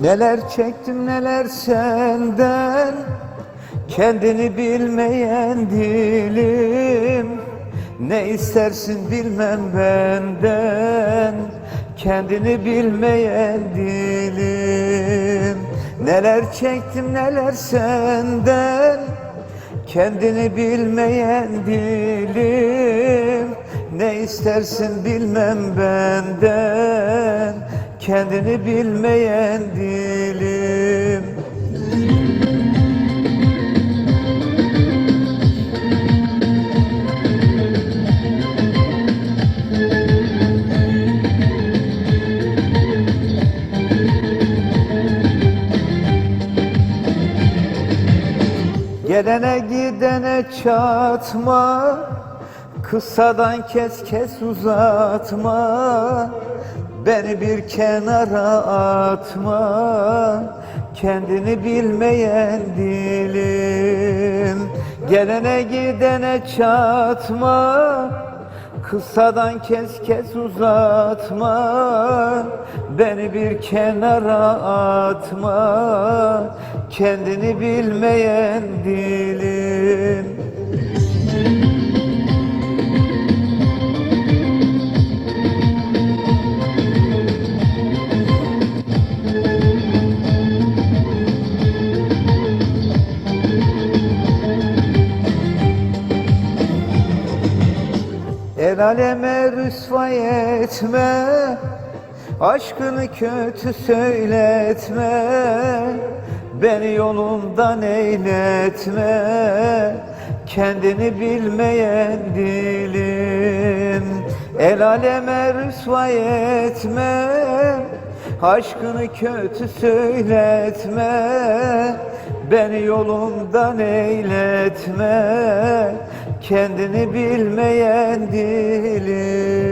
Neler çektim neler senden? Kendini bilmeyen dilim. Ne istersin bilmem benden. Kendini bilmeyen dilim. Neler çektim neler senden? Kendini bilmeyen dilim. Ne istersin bilmem benden Kendini bilmeyen dilim. Gelene gidene çatma Kısadan kes kes uzatma Beni bir kenara atma Kendini bilmeyen dilim. Gelene gidene çatma Kısadan kes kes uzatma. Beni bir kenara atma Kendini bilmeyen dilim El aleme rüsvay etme Aşkını kötü söyletme Beni yolumdan eyletme Kendini bilmeyen dilim. El aleme rüsvay etme Aşkını kötü söyletme Beni yolumdan eyletme Kendini bilmeyen dilim